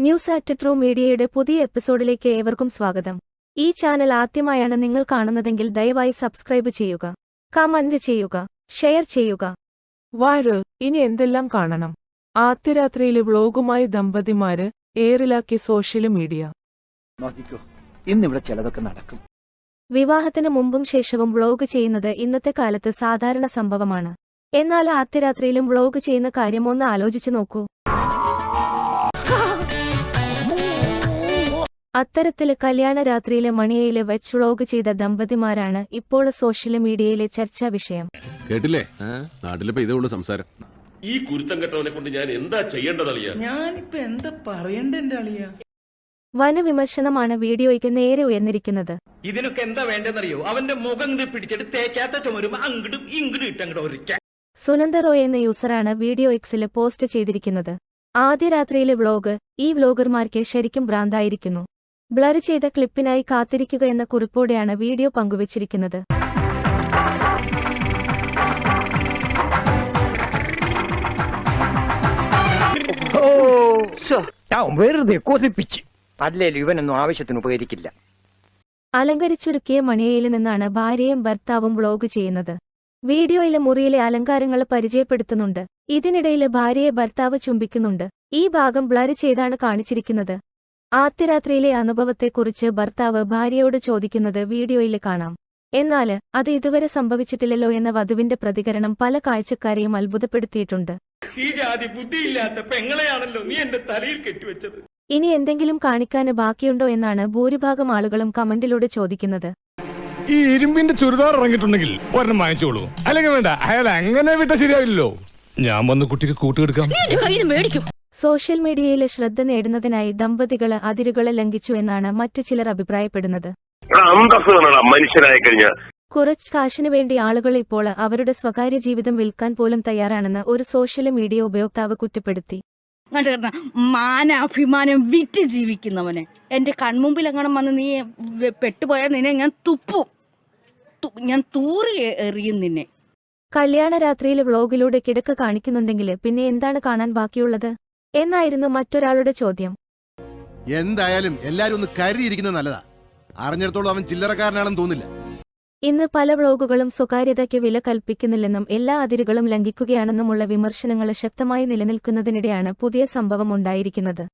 News ആറ്റ് true മീഡിയയുടെ പുതിയ എപ്പിസോഡിലേക്ക് ഏവർക്കും സ്വാഗതം. ഈ ചാനൽ ആദ്യമായാണ് നിങ്ങൾ കാണുന്നതെങ്കിൽ ദയവായി സബ്സ്ക്രൈബ് ചെയ്യുക കമന്റ് ചെയ്യുക ഷെയർ ചെയ്യുക. വയറ് ഇനി എന്തെല്ലാം കാണണം? ആദ്യരാത്രിയിലെ വ്ളോഗുമായി ദമ്പതിമാര് ഏറിലാക്കി സോഷ്യൽ മീഡിയ. നോക്കിക്കോ ഇന്നിവിടെ ചിലതൊക്കെ നടക്കും. വിവാഹത്തിന് മുമ്പും ശേഷവും വ്ളോഗ് ചെയ്യുന്നത് ഇന്നത്തെ കാലത്ത് സാധാരണ സംഭവമാണ്. എന്നാൽ ആദ്യരാത്രിയിലും വ്ളോഗ് ചെയ്യുന്ന കാര്യം ഒന്ന് ആലോചിച്ചു നോക്കൂ. അത്തരത്തിൽ കല്യാണരാത്രിയിലെ മണിയയിൽ വെച്ച് വ്ളോഗ് ചെയ്ത ദമ്പതിമാരാണ് ഇപ്പോൾ സോഷ്യൽ മീഡിയയിലെ ചർച്ചാ വിഷയം. കേട്ടില്ലേ? നാട്ടിലിപ്പോ ഇതേ ഉള്ളൂ സംസാരം. ഈ കുരുത്തം കെട്ടവനെ കൊണ്ട് ഞാൻ എന്താ ചെയ്യേണ്ടതളിയ ഞാനിപ്പോ എന്താ പറയണ്ടെന്റെ അളിയ? വനവിമർശനമാണ് വീഡിയോയ്ക്ക് നേരെ ഉയർന്നിരിക്കുന്നത്. ഇതിനൊക്കെ എന്താ വേണ്ടെന്നറിയോ അവന്റെ മുഖം പിടിച്ചിട്ട് തേക്കാത്ത ചുമരും അങ്ങടും ഇങ്ങടും ഇട്ടങ്ങടും ഒരുക്കാൻ സുനന്ദ റോയ് എന്ന യൂസറാണ് വീഡിയോ എക്സിൽ പോസ്റ്റ് ചെയ്തിരിക്കുന്നത്. ആദ്യ രാത്രിയിലെ വ്ളോഗ് ഈ വ്ളോഗർമാർക്ക് ശരിക്കും ഭ്രാന്തായിരിക്കുന്നു. ബ്ലർ ചെയ്ത ക്ലിപ്പിനായി കാത്തിരിക്കുക എന്ന കുറിപ്പോടെയാണ് വീഡിയോ പങ്കുവച്ചിരിക്കുന്നത്. വെറുതെ കൊതിപ്പിച്ച്. അല്ലേലും ഇവനൊന്നും ആവശ്യത്തിന് ഉപകരിക്കില്ല. അലങ്കരിച്ചൊരുക്കിയ മണിയയിൽ നിന്നാണ് ഭാര്യയും ഭർത്താവും വ്ളോഗ് ചെയ്യുന്നത്. വീഡിയോയിലെ മുറിയിലെ അലങ്കാരങ്ങൾ പരിചയപ്പെടുത്തുന്നുണ്ട്. ഇതിനിടയിൽ ഭാര്യയെ ഭർത്താവ് ചുംബിക്കുന്നുണ്ട്. ഈ ഭാഗം ബ്ലർ ചെയ്താണ് കാണിച്ചിരിക്കുന്നത്. ആദ്യരാത്രിയിലെ അനുഭവത്തെക്കുറിച്ച് ഭർത്താവ് ഭാര്യയോട് ചോദിക്കുന്നത് വീഡിയോയിൽ കാണാം. എന്നാൽ അത് ഇതുവരെ സംഭവിച്ചിട്ടില്ലല്ലോ എന്ന വധുവിന്റെ പ്രതികരണം പല കാഴ്ചക്കാരെയും അത്ഭുതപ്പെടുത്തിയിട്ടുണ്ട്. ഈ ജാതി ബുദ്ധിയില്ലാത്ത പെങ്ങളെയാണല്ലോ നീ എന്റെ തലയിൽ കെട്ടിവെച്ചത്. ഇനി എന്തെങ്കിലും കാണിക്കാന് ബാക്കിയുണ്ടോ എന്നാണ് ഭൂരിഭാഗം ആളുകളും കമന്റിലൂടെ ചോദിക്കുന്നത്. ഈ ഇരുമ്പിന്റെ ചുരിദാർ ഇറങ്ങിയിട്ടുണ്ടെങ്കിൽ ഒരെണ്ണം വാങ്ങിച്ചോളൂ. അല്ലെങ്കിൽ വേണ്ട അയാൾ അങ്ങനെ വിട്ട ശരിയാവില്ലല്ലോ. ഞാൻ വന്ന് കുട്ടിക്ക് കൂട്ടുകെടുക്കാം. സോഷ്യൽ മീഡിയയിലെ ശ്രദ്ധ നേടുന്നതിനായി ദമ്പതികൾ അതിരുകളെ ലംഘിച്ചു എന്നാണ് മറ്റു ചിലർ അഭിപ്രായപ്പെടുന്നത്. കുറച്ച് കാശിനു വേണ്ടി ആളുകൾ ഇപ്പോൾ അവരുടെ സ്വകാര്യ ജീവിതം വിൽക്കാൻ പോലും തയ്യാറാണെന്ന് ഒരു സോഷ്യൽ മീഡിയ ഉപയോക്താവ് കുറ്റപ്പെടുത്തി. മാനാഭിമാനം വിറ്റ് ജീവിക്കുന്നവനെ. എന്റെ കൺമുമ്പിൽ എങ്ങനെ വന്ന് നീ പെട്ടുപോയാൽ നിന്നെ ഞാൻ തുപ്പും. ഞാൻ തൂറി എറിയും നിന്നെ. കല്യാണ രാത്രിയിൽ വ്ളോഗിലൂടെ കിടക്ക കാണിക്കുന്നുണ്ടെങ്കിൽ പിന്നെ എന്താണ് കാണാൻ ബാക്കിയുള്ളത്? എന്നായിരുന്നു മറ്റൊരാളുടെ ചോദ്യം. എന്തായാലും എല്ലാരും ഒന്ന് കരുതിയിരിക്കുന്നത് നല്ലതാ. അറിഞ്ഞിടത്തോളം അവൻ ചില്ലറക്കാരനാണെന്ന് തോന്നില്ല. ഇന്ന് പല വ്ളോഗുകളും സ്വകാര്യതയ്ക്ക് വില കൽപ്പിക്കുന്നില്ലെന്നും എല്ലാ അതിരുകളും ലംഘിക്കുകയാണെന്നുമുള്ള വിമർശനങ്ങൾ ശക്തമായി നിലനിൽക്കുന്നതിനിടെയാണ് പുതിയ സംഭവം ഉണ്ടായിരിക്കുന്നത്.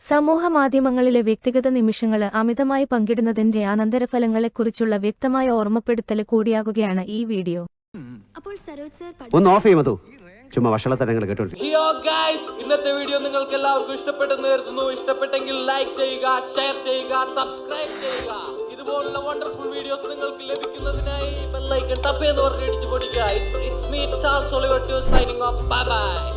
സമൂഹ മാധ്യമങ്ങളിലെ വ്യക്തിഗത നിമിഷങ്ങൾ അമിതമായി പങ്കിടുന്നതിന്റെ അനന്തരഫലങ്ങളെക്കുറിച്ചുള്ള വ്യക്തമായ ഓർമ്മപ്പെടുത്തൽ കൂടിയാകുകയാണ് ഈ വീഡിയോ. അപ്പോൾ സരോജ് സർ ഒന്ന് ഓഫ് ചെയ്യുമതോ ചുമ്മാ വഷളത്തരങ്ങൾ കേട്ടോണ്ട് ഹിയോ ഗൈസ് ഇന്നത്തെ വീഡിയോ നിങ്ങൾക്ക് എല്ലാവർക്കും ഇഷ്ടപ്പെട്ടെന്ന് കരുതുന്നു. ഇഷ്ടപ്പെട്ടെങ്കിൽ ലൈക്ക് ചെയ്യുക ഷെയർ ചെയ്യുക സബ്സ്ക്രൈബ് ചെയ്യുക. ഇതുപോലുള്ള വണ്ടർഫുൾ വീഡിയോസ് നിങ്ങൾക്ക് ലഭിക്കുന്നതിനായി ബെല്ലൈക്കൺ ടപ്പ് എന്ന് പറഞ്ഞ് ഇടിച്ചു പൊടിക്കുക. It's me Charles Oliver to signing off bye bye